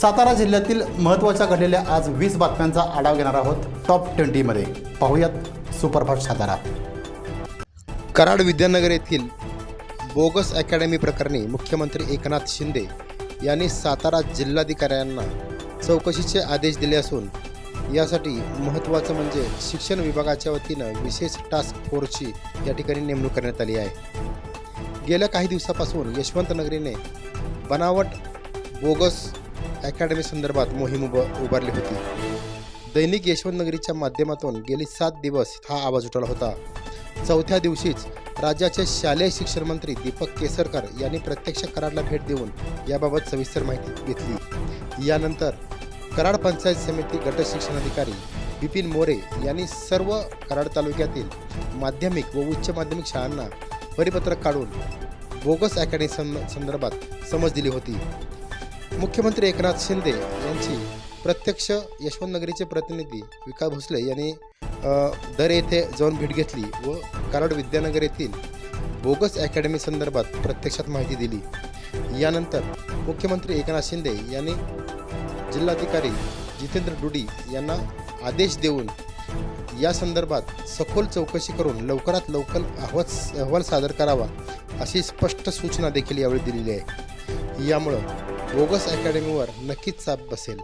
सातारा जिल्ह्यातील महत्त्वाच्या घडलेल्या आज वीस बातम्यांचा आढावा घेणार आहोत टॉप ट्वेंटीमध्ये पाहूयात सुपरफास्ट सातारा. कराड विद्यानगर येथील बोगस अकॅडमी प्रकरणी मुख्यमंत्री एकनाथ शिंदे यांनी सातारा जिल्हाधिकाऱ्यांना चौकशीचे आदेश दिले असून यासाठी महत्त्वाचं म्हणजे शिक्षण विभागाच्या वतीनं विशेष टास्क फोर्सची या ठिकाणी नेमणूक करण्यात आली आहे. गेल्या काही दिवसापासून यशवंत नगरीने बनावट बोगस अकॅडमी संदर्भात मोहीम उभ उभारली होती. दैनिक यशवंत नगरीच्या माध्यमातून गेली सात दिवस हा आवाज उठवला होता. चौथ्या दिवशीच राज्याचे शालेय शिक्षण मंत्री दीपक केसरकर यांनी प्रत्यक्ष कराडला भेट देऊन याबाबत सविस्तर माहिती घेतली. यानंतर कराड पंचायत समिती गट शिक्षणाधिकारी बिपिन मोरे यांनी सर्व कराड तालुक्यातील माध्यमिक व उच्च माध्यमिक शाळांना परिपत्रक काढून बोगस अकॅडमी सं संदर्भात समज दिली होती. मुख्यमंत्री एकनाथ शिंदे यांची प्रत्यक्ष यशवंत नगरीचे प्रतिनिधी विकास भोसले यांनी दर येथे जाऊन भेट घेतली व कराड विद्यानगर येथील बोगस अकॅडमी संदर्भात प्रत्यक्षात माहिती दिली. यानंतर मुख्यमंत्री एकनाथ शिंदे यांनी जिल्हाधिकारी जितेंद्र डुडी यांना आदेश देऊन या संदर्भात सखोल चौकशी करून लवकरात लवकर अहवाल अहवाल सादर करावा अशी स्पष्ट सूचना देखील यावेळी दिलेली आहे. यामुळं बोगस अकॅडमीवर नक्कीच चाप बसेल.